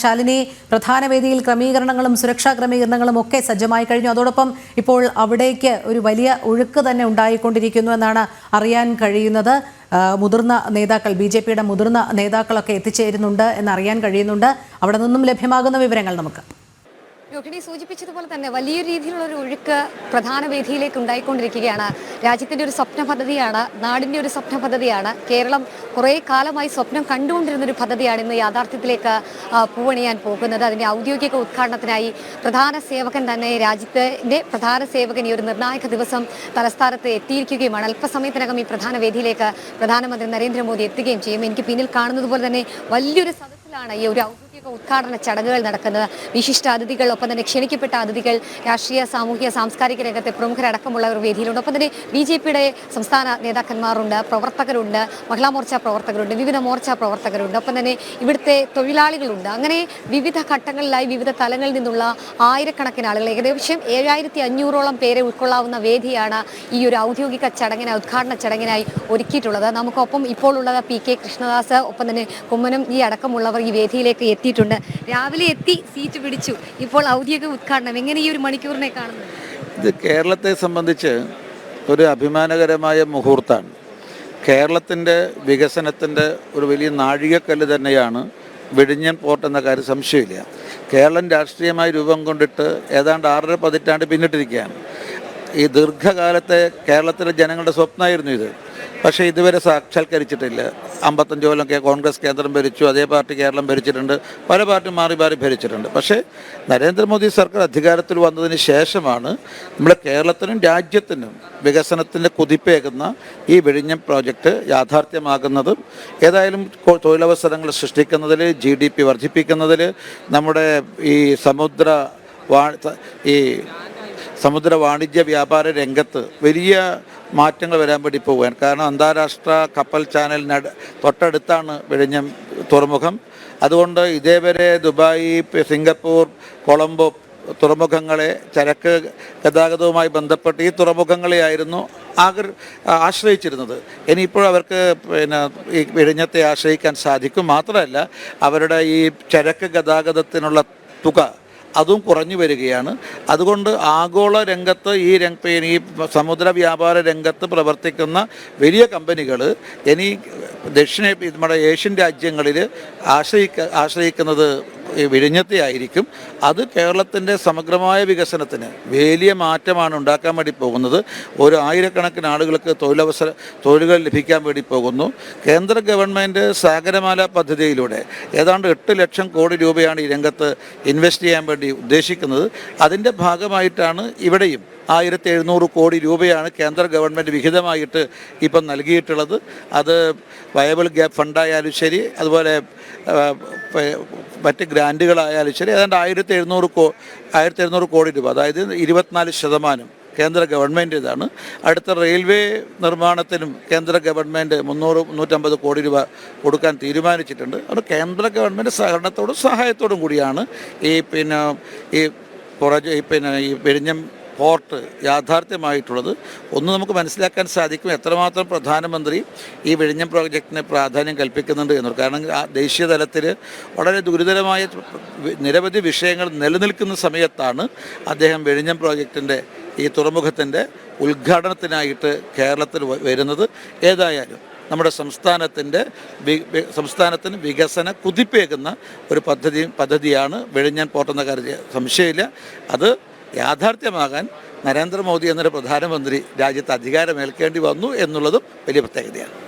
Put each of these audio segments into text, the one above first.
ശാലിനി പ്രധാന വേദിയിൽ ക്രമീകരണങ്ങളും സുരക്ഷാ ക്രമീകരണങ്ങളും ഒക്കെ സജ്ജമായി കഴിഞ്ഞു. അതോടൊപ്പം ഇപ്പോൾ അവിടേക്ക് ഒരു വലിയ ഒഴുക്ക് തന്നെ ഉണ്ടായിക്കൊണ്ടിരിക്കുന്നു എന്നാണ് അറിയാൻ കഴിയുന്നത്. മുതിർന്ന നേതാക്കൾ ബി ജെ പിയുടെ മുതിർന്ന നേതാക്കളൊക്കെ എത്തിച്ചേരുന്നുണ്ട് എന്നറിയാൻ കഴിയുന്നുണ്ട്. അവിടെ നിന്നും ലഭ്യമാകുന്ന വിവരങ്ങൾ നമുക്ക്. രോഹിണി സൂചിപ്പിച്ചതുപോലെ തന്നെ വലിയ രീതിയിലുള്ള ഒരു ഒഴുക്ക് പ്രധാന വേദിയിലേക്ക് ഉണ്ടായിക്കൊണ്ടിരിക്കുകയാണ്. രാജ്യത്തിന്റെ ഒരു സ്വപ്ന പദ്ധതിയാണ് നാടിന്റെ ഒരു സ്വപ്ന പദ്ധതിയാണ്. കേരളം കുറേ കാലമായി സ്വപ്നം കണ്ടുകൊണ്ടിരുന്ന ഒരു പദ്ധതിയാണ് ഇന്ന് യാഥാർത്ഥ്യത്തിലേക്ക് പൂവണിയാൻ പോകുന്നത്. അതിന്റെ ഔദ്യോഗിക ഉദ്ഘാടനത്തിനായി പ്രധാന സേവകൻ തന്നെ രാജ്യത്തിന്റെ പ്രധാന സേവകൻ ഈ ഒരു നിർണായക ദിവസം തലസ്ഥാനത്ത് എത്തിയിരിക്കുകയുമാണ്. അല്പസമയത്തിനകം ഈ പ്രധാന വേദിയിലേക്ക് പ്രധാനമന്ത്രി നരേന്ദ്രമോദി എത്തുകയും ചെയ്യും. എനിക്ക് പിന്നിൽ കാണുന്നത് പോലെ തന്നെ വലിയൊരു സദസ്സിലാണ് ഈ ഒരു ഔദ്യോഗിക ഉദ്ഘാടന ചടങ്ങുകൾ നടക്കുന്നത്. വിശിഷ്ട അതിഥികൾ ഒപ്പം തന്നെ ക്ഷണിക്കപ്പെട്ട അതിഥികൾ രാഷ്ട്രീയ സാമൂഹിക സാംസ്കാരിക രംഗത്തെ പ്രമുഖരടക്കമുള്ളവർ വേദിയിലുണ്ട്. ഒപ്പം തന്നെ ബി ജെ പിയുടെ സംസ്ഥാന നേതാക്കന്മാരുണ്ട് പ്രവർത്തകരുണ്ട് മഹിളാ മോർച്ച പ്രവർത്തകരുണ്ട് വിവിധ മോർച്ച പ്രവർത്തകരുണ്ട്. ഒപ്പം തന്നെ ഇവിടുത്തെ തൊഴിലാളികളുണ്ട്. അങ്ങനെ വിവിധ ഘട്ടങ്ങളിലായി വിവിധ തലങ്ങളിൽ നിന്നുള്ള ആയിരക്കണക്കിന് ആളുകൾ ഏകദേശം ഏഴായിരത്തി അഞ്ഞൂറോളം പേരെ ഉൾക്കൊള്ളാവുന്ന വേദിയാണ് ഈ ഒരു ഔദ്യോഗിക ചടങ്ങിനായി ഉദ്ഘാടന ചടങ്ങിനായി ഒരുക്കിയിട്ടുള്ളത്. നമുക്കൊപ്പം ഇപ്പോൾ ഉള്ളത് പി കെ കൃഷ്ണദാസ് ഒപ്പം തന്നെ കുമ്മനം ഈ അടക്കമുള്ളവർ ഈ വേദിയിലേക്ക് എത്തിയിട്ടുണ്ട്. രാവിലെ എത്തി സീറ്റ് പിടിച്ചു. ഇപ്പോൾ ഔദ്യോഗിക ഉദ്ഘാടനം. എങ്ങനെ ഈ ഒരു മണിക്കൂറിനെ കാണുന്നു ഇത് കേരളത്തെ സംബന്ധിച്ച് ഒരു അഭിമാനകരമായ മുഹൂർത്താണ് കേരളത്തിന്റെ വികസനത്തിന്റെ ഒരു വലിയ നാഴികക്കല്ല് തന്നെയാണ് വെടിഞ്ഞൻ പോർട്ട് എന്ന കാര്യം സംശയമില്ല. കേരളം രാഷ്ട്രീയമായി രൂപം കൊണ്ടിട്ട് ഏതാണ്ട് ആറര പതിറ്റാണ്ട് പിന്നിട്ടിരിക്കുകയാണ്. ഈ ദീർഘകാലത്തെ കേരളത്തിലെ ജനങ്ങളുടെ സ്വപ്നമായിരുന്നു ഇത്. പക്ഷേ ഇതുവരെ സാക്ഷാത്കരിച്ചിട്ടില്ല. അമ്പത്തഞ്ച് കൊല്ലം കോൺഗ്രസ് കേന്ദ്രം ഭരിച്ചു അതേ പാർട്ടി കേരളം ഭരിച്ചിട്ടുണ്ട് പല പാർട്ടി മാറി മാറി ഭരിച്ചിട്ടുണ്ട്. പക്ഷേ നരേന്ദ്രമോദി സർക്കാർ അധികാരത്തിൽ വന്നതിന് ശേഷമാണ് നമ്മുടെ കേരളത്തിനും രാജ്യത്തിനും വികസനത്തിന്റെ കുതിപ്പേകുന്ന ഈ വിഴിഞ്ഞം പ്രോജക്റ്റ് യാഥാർത്ഥ്യമാകുന്നതും ഏതായാലും തൊഴിലവസരങ്ങൾ സൃഷ്ടിക്കുന്നതിൽ ജി ഡി പി വർദ്ധിപ്പിക്കുന്നതിൽ നമ്മുടെ ഈ സമുദ്ര വാ ഈ സമുദ്ര വാണിജ്യ വ്യാപാര രംഗത്ത് വലിയ മാറ്റങ്ങൾ വരാൻ വേണ്ടി പോവുകയാണ്. കാരണം അന്താരാഷ്ട്ര കപ്പൽ ചാനലിന് തൊട്ടടുത്താണ് വിഴിഞ്ഞം തുറമുഖം. അതുകൊണ്ട് ഇതേവരെ ദുബായ് സിംഗപ്പൂർ കൊളംബോ തുറമുഖങ്ങളെ ചരക്ക് ഗതാഗതവുമായി ബന്ധപ്പെട്ട് ഈ തുറമുഖങ്ങളെയായിരുന്നു ആഗ്ര ആശ്രയിച്ചിരുന്നത്. ഇനിയിപ്പോൾ അവർക്ക് പിന്നെ ഈ വിഴിഞ്ഞത്തെ ആശ്രയിക്കാൻ സാധിക്കും. മാത്രമല്ല അവരുടെ ഈ ചരക്ക് ഗതാഗതത്തിനുള്ള തുക അതും കുറഞ്ഞു വരികയാണ്. അതുകൊണ്ട് ആഗോള രംഗത്ത് ഈ രംഗ ഈ സമുദ്ര വ്യാപാര രംഗത്ത് പ്രവർത്തിക്കുന്ന വലിയ കമ്പനികൾ ഇനി ദക്ഷിണ നമ്മുടെ ഏഷ്യൻ രാജ്യങ്ങളിൽ ആശ്രയിക്ക ആശ്രയിക്കുന്നത് വിഴിഞ്ഞത്തെ ആയിരിക്കും അത് കേരളത്തിന്റെ സമഗ്രമായ വികസനത്തിന് വലിയ മാറ്റമാണ് ഉണ്ടാക്കാൻ വേണ്ടി പോകുന്നത്. ഒരു ആയിരക്കണക്കിന് ആളുകൾക്ക് തൊഴിലവസര തൊഴിലുകൾ ലഭിക്കാൻ വേണ്ടി പോകുന്നു. കേന്ദ്ര ഗവൺമെന്റ് സാഗരമാല പദ്ധതിയിലൂടെ ഏതാണ്ട് എട്ട് ലക്ഷം കോടി രൂപയാണ് ഈ രംഗത്ത് ഇൻവെസ്റ്റ് ചെയ്യാൻ വേണ്ടി ഉദ്ദേശിക്കുന്നത്. അതിന്റെ ഭാഗമായിട്ടാണ് ഇവിടെയും ആയിരത്തി എഴുന്നൂറ് കോടി രൂപയാണ് കേന്ദ്ര ഗവൺമെന്റ് വിഹിതമായിട്ട് ഇപ്പം നൽകിയിട്ടുള്ളത്. അത് വയബിൾ ഗ്യാപ്പ് ഫണ്ടായാലും ശരി അതുപോലെ മറ്റ് ഗ്രാന്റുകളായാലും ശരി ഏതാണ്ട് ആയിരത്തി എഴുന്നൂറ് കോ ആയിരത്തി എഴുന്നൂറ് കോടി രൂപ അതായത് ഇരുപത്തിനാല് ശതമാനം കേന്ദ്ര ഗവൺമെന്റ് ഇതാണ്. അടുത്ത റെയിൽവേ നിർമ്മാണത്തിനും കേന്ദ്ര ഗവൺമെന്റ് മുന്നൂറ് മുന്നൂറ്റമ്പത് കോടി രൂപ കൊടുക്കാൻ തീരുമാനിച്ചിട്ടുണ്ട്. അത് കേന്ദ്ര ഗവൺമെന്റ് സഹകരണത്തോടും സഹായത്തോടും കൂടിയാണ് ഈ പിന്നെ ഈ പുറ പിന്നെ ഈ വിഴിഞ്ഞം പോർട്ട് യാഥാർത്ഥ്യമായിട്ടുള്ളത്. ഒന്ന് നമുക്ക് മനസ്സിലാക്കാൻ സാധിക്കും എത്രമാത്രം പ്രധാനമന്ത്രി ഈ വിഴിഞ്ഞം പ്രോജക്റ്റിന് പ്രാധാന്യം കൽപ്പിക്കുന്നുണ്ട് എന്നു കാരണം ദേശീയ തലത്തിൽ വളരെ ഗുരുതരമായ നിരവധി വിഷയങ്ങൾ നിലനിൽക്കുന്ന സമയത്താണ് അദ്ദേഹം വിഴിഞ്ഞം പ്രോജക്റ്റിന്റെ ഈ തുറമുഖത്തിന്റെ ഉദ്ഘാടനത്തിനായിട്ട് കേരളത്തിൽ വരുന്നത്. ഏതായാലും നമ്മുടെ സംസ്ഥാനത്തിന്റെ സംസ്ഥാനത്തിന് വികസന കുതിപ്പേകുന്ന ഒരു പദ്ധതി പദ്ധതിയാണ് വിഴിഞ്ഞാൻ പോട്ടെന്ന കാര്യത്തിൽ സംശയമില്ല. അത് യാഥാർത്ഥ്യമാകാൻ നരേന്ദ്രമോദി എന്നൊരു പ്രധാനമന്ത്രി രാജ്യത്ത് അധികാരമേൽക്കേണ്ടി വന്നു എന്നുള്ളതും വലിയ പ്രത്യേകതയാണ്.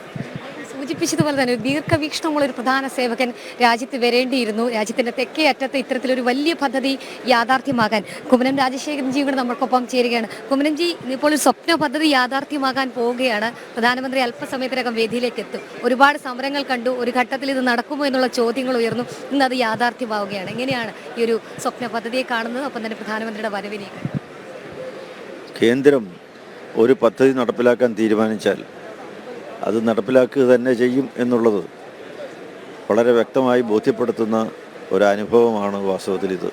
സൂചിപ്പിച്ചതുപോലെ തന്നെ ദീർഘവീക്ഷണമുള്ള ഒരു പ്രധാന സേവകൻ രാജ്യത്ത് വരേണ്ടിയിരുന്നു. രാജ്യത്തിന്റെ തെക്കേ അറ്റത്ത് ഇത്തരത്തിലൊരു വലിയ പദ്ധതി യാഥാർത്ഥ്യമാകാൻ കുമ്മനം രാജശേഖരൻജി കൂടെ നമ്മൾക്കൊപ്പം ചേരുകയാണ്. കുമ്മനംജി ഇപ്പോൾ ഒരു സ്വപ്ന പദ്ധതി യാഥാർത്ഥ്യമാകാൻ പോവുകയാണ്. പ്രധാനമന്ത്രി അല്പസമയത്തിനകം വേദിയിലേക്ക് എത്തും. ഒരുപാട് സമരങ്ങൾ കണ്ടു. ഒരു ഘട്ടത്തിൽ ഇത് നടക്കുമോ എന്നുള്ള ചോദ്യങ്ങൾ ഉയർന്നു. ഇന്ന് അത് യാഥാർത്ഥ്യമാവുകയാണ്. എങ്ങനെയാണ് ഈ ഒരു സ്വപ്ന പദ്ധതിയെ കാണുന്നത്? ഒപ്പം തന്നെ പ്രധാനമന്ത്രിയുടെ വരവിനെ കേന്ദ്രം ഒരു പദ്ധതി നടപ്പിലാക്കാൻ തീരുമാനിച്ചാൽ അത് നടപ്പിലാക്കുക തന്നെ ചെയ്യും എന്നുള്ളത് വളരെ വ്യക്തമായി ബോധ്യപ്പെടുത്തുന്ന ഒരനുഭവമാണ് വാസ്തവത്തിൽ ഇത്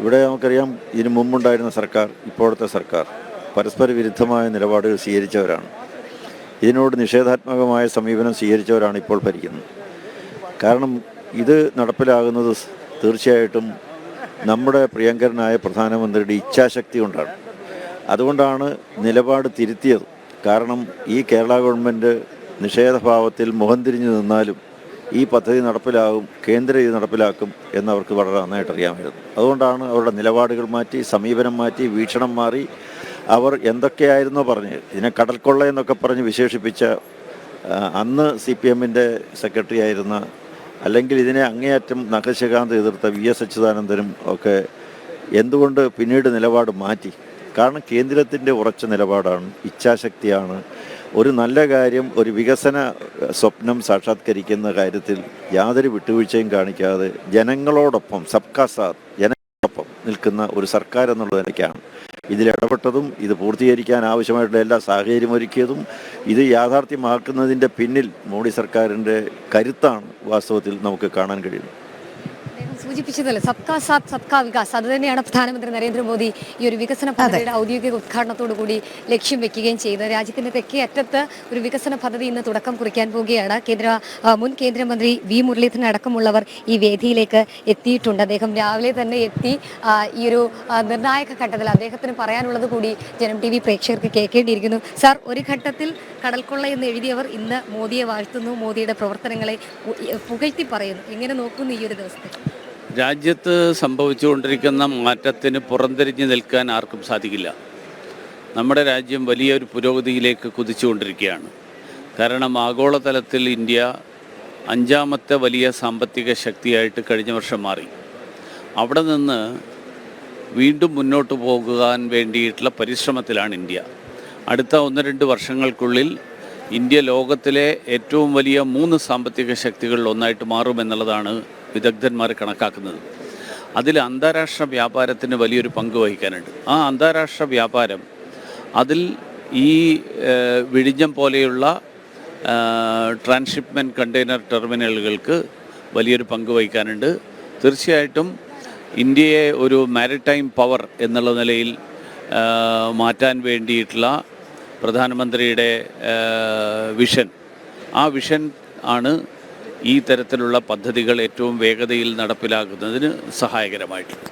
ഇവിടെ നമുക്കറിയാം ഇതിനു മുമ്പുണ്ടായിരുന്ന സർക്കാർ ഇപ്പോഴത്തെ സർക്കാർ പരസ്പര വിരുദ്ധമായ നിലപാടുകൾ സ്വീകരിച്ചവരാണ്. ഇതിനോട് നിഷേധാത്മകമായ സമീപനം സ്വീകരിച്ചവരാണ് ഇപ്പോൾ ഭരിക്കുന്നത്. കാരണം ഇത് നടപ്പിലാകുന്നത് തീർച്ചയായിട്ടും നമ്മുടെ പ്രിയങ്കരനായ പ്രധാനമന്ത്രിയുടെ ഇച്ഛാശക്തി കൊണ്ടാണ്. അതുകൊണ്ടാണ് നിലപാട് തിരുത്തിയത്. കാരണം ഈ കേരള ഗവൺമെന്റ് നിഷേധഭാവത്തിൽ മുഖം തിരിഞ്ഞു നിന്നാലും ഈ പദ്ധതി നടപ്പിലാകും കേന്ദ്രം ഇത് നടപ്പിലാക്കും എന്നവർക്ക് വളരെ നന്നായിട്ട് അറിയാമായിരുന്നു. അതുകൊണ്ടാണ് അവരുടെ നിലപാടുകൾ മാറ്റി സമീപനം മാറ്റി വീക്ഷണം മാറി അവർ എന്തൊക്കെയായിരുന്നോ പറഞ്ഞ് ഇതിനെ കടൽക്കൊള്ള എന്നൊക്കെ പറഞ്ഞ് വിശേഷിപ്പിച്ച അന്ന് സി പി എമ്മിന്റെ സെക്രട്ടറി ആയിരുന്ന അല്ലെങ്കിൽ ഇതിനെ അങ്ങേയറ്റം നഖശകാന്ത് എതിർത്ത വി എസ് അച്യുതാനന്ദനും ഒക്കെ എന്തുകൊണ്ട് പിന്നീട് നിലപാട് മാറ്റി? കാരണം കേന്ദ്രത്തിന്റെ ഉറച്ച നിലപാടാണ് ഇച്ഛാശക്തിയാണ്. ഒരു നല്ല കാര്യം ഒരു വികസന സ്വപ്നം സാക്ഷാത്കരിക്കുന്ന കാര്യത്തിൽ യാതൊരു വിട്ടുവീഴ്ചയും കാണിക്കാതെ ജനങ്ങളോടൊപ്പം സബ്കാ സാത്ത് ജനങ്ങളോടൊപ്പം നിൽക്കുന്ന ഒരു സർക്കാർ എന്നുള്ള നിലയ്ക്കാണ്. ഇതിലിടപെട്ടതും ഇത് പൂർത്തീകരിക്കാൻ ആവശ്യമായിട്ടുള്ള എല്ലാ സാഹചര്യം ഒരുക്കിയതും ഇത് യാഥാർത്ഥ്യമാക്കുന്നതിന്റെ പിന്നിൽ മോഡി സർക്കാരിന്റെ കരുത്താണ് വാസ്തവത്തിൽ നമുക്ക് കാണാൻ കഴിയുന്നത്. സൂചിപ്പിച്ചതല്ലേ? സബ്കാ സാത്ത് സബ്കാ വികാസ്. അത് തന്നെയാണ് പ്രധാനമന്ത്രി നരേന്ദ്രമോദി ഈ ഒരു വികസന പദ്ധതിയുടെ ഔദ്യോഗിക ഉദ്ഘാടനത്തോടു കൂടി ലക്ഷ്യം വെക്കുകയും ചെയ്തത് രാജ്യത്തിന്റെ തെക്കേ അറ്റത്ത് ഒരു വികസന പദ്ധതി ഇന്ന് തുടക്കം കുറിക്കാൻ പോവുകയാണ്. കേന്ദ്ര മുൻ കേന്ദ്രമന്ത്രി വി. മുരളീധരൻ അടക്കമുള്ളവർ ഈ വേദിയിലേക്ക് എത്തിയിട്ടുണ്ട്. അദ്ദേഹം രാവിലെ തന്നെ എത്തി ഈ ഒരു നിർണായക ഘട്ടത്തിൽ അദ്ദേഹത്തിന് പറയാനുള്ളത് കൂടി ജനം ടി വി പ്രേക്ഷകർക്ക് കേൾക്കേണ്ടിയിരിക്കുന്നു. സാർ ഒരു ഘട്ടത്തിൽ കടൽക്കൊള്ള എന്ന് എഴുതിയവർ ഇന്ന് മോദിയെ വാഴ്ത്തുന്നു മോദിയുടെ പ്രവർത്തനങ്ങളെ പുകഴ്ത്തി പറയുന്നു. എങ്ങനെ നോക്കുന്നു ഈ ഒരു ദിവസത്തെ? രാജ്യത്ത് സംഭവിച്ചുകൊണ്ടിരിക്കുന്ന മാറ്റത്തിന് പുറംതിരിഞ്ഞ് നിൽക്കാൻ ആർക്കും സാധിക്കില്ല. നമ്മുടെ രാജ്യം വലിയൊരു പുരോഗതിയിലേക്ക് കുതിച്ചുകൊണ്ടിരിക്കുകയാണ്. കാരണം ആഗോളതലത്തിൽ ഇന്ത്യ അഞ്ചാമത്തെ വലിയ സാമ്പത്തിക ശക്തിയായിട്ട് കഴിഞ്ഞ വർഷം മാറി. അവിടെ നിന്ന് വീണ്ടും മുന്നോട്ട് പോകാൻ വേണ്ടിയിട്ടുള്ള പരിശ്രമത്തിലാണ് ഇന്ത്യ. അടുത്ത ഒന്ന് രണ്ട് വർഷങ്ങൾക്കുള്ളിൽ ഇന്ത്യ ലോകത്തിലെ ഏറ്റവും വലിയ മൂന്ന് സാമ്പത്തിക ശക്തികളിൽ ഒന്നായിട്ട് മാറുമെന്നുള്ളതാണ് വിദഗ്ധന്മാർ കണക്കാക്കുന്നത്. അതിൽ അന്താരാഷ്ട്ര വ്യാപാരത്തിന് വലിയൊരു പങ്ക് വഹിക്കാനുണ്ട്. ആ അന്താരാഷ്ട്ര വ്യാപാരം അതിൽ ഈ വിഴിഞ്ഞം പോലെയുള്ള ട്രാൻസ്ഷിപ്മെന്റ് കണ്ടെയ്നർ ടെർമിനലുകൾക്ക് വലിയൊരു പങ്ക് വഹിക്കാനുണ്ട്. തീർച്ചയായിട്ടും ഇന്ത്യയെ ഒരു മാരിടൈം പവർ എന്നുള്ള നിലയിൽ മാറ്റാൻ വേണ്ടിയിട്ടുള്ള പ്രധാനമന്ത്രിയുടെ വിഷൻ. ആ വിഷൻ ആണ് ഈ തരത്തിലുള്ള പദ്ധതികൾ ഏറ്റവും വേഗതയിൽ നടപ്പിലാക്കുന്നതിന് സഹായകരമായിട്ടുണ്ട്.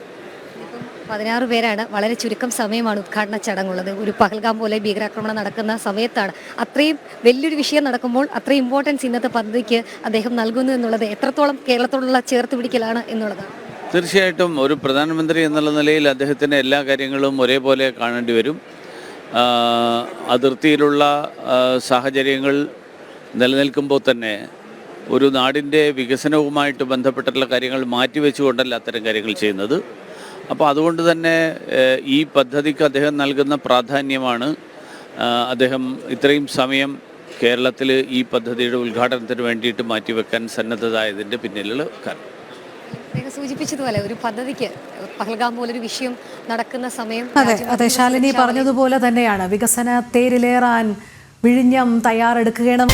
പതിനാറ് പേരാണ്. വളരെ ചുരുക്കം സമയമാണ് ഉദ്ഘാടന ചടങ്ങുള്ളത്. ഒരു പഹൽഗാം പോലെ ഭീകരാക്രമണം നടക്കുന്ന സമയത്താണ്. അത്രയും വലിയൊരു വിഷയം നടക്കുമ്പോൾ അത്രയും ഇമ്പോർട്ടൻസ് ഇന്നത്തെ പദ്ധതിക്ക് അദ്ദേഹം നൽകുന്നു എന്നുള്ളത് എത്രത്തോളം കേരളത്തോടുള്ള ചേർത്ത് പിടിക്കലാണ് എന്നുള്ളതാണ്. തീർച്ചയായിട്ടും ഒരു പ്രധാനമന്ത്രി എന്നുള്ള നിലയിൽ അദ്ദേഹത്തിന്റെ എല്ലാ കാര്യങ്ങളും ഒരേപോലെ കാണേണ്ടി വരും. അതിർത്തിയിലുള്ള സാഹചര്യങ്ങൾ നിലനിൽക്കുമ്പോൾ തന്നെ ഒരു നാടിന്റെ വികസനവുമായിട്ട് ബന്ധപ്പെട്ടിട്ടുള്ള കാര്യങ്ങൾ മാറ്റിവെച്ചുകൊണ്ടല്ല അത്തരം കാര്യങ്ങൾ ചെയ്യുന്നത്. അപ്പോൾ അതുകൊണ്ട് തന്നെ ഈ പദ്ധതിക്ക് അദ്ദേഹം നൽകുന്ന പ്രാധാന്യമാണ് അദ്ദേഹം ഇത്രയും സമയം കേരളത്തിൽ ഈ പദ്ധതിയുടെ ഉദ്ഘാടനത്തിന് വേണ്ടിയിട്ട് മാറ്റിവെക്കാൻ സന്നദ്ധതായതിന്റെ പിന്നിലുള്ള കാരണം. അദ്ദേഹം സൂചിപ്പിച്ചതുപോലെ ഒരു പദ്ധതിക്ക് പഹൽഗാം പോലൊരു വിഷയം നടക്കുന്ന സമയം അതെ അതെ ശാലിനി പറഞ്ഞതുപോലെ തന്നെയാണ്. വികസന തേരിലേറാൻ വിഴിഞ്ഞം തയ്യാറെടുക്കുകയാണ്.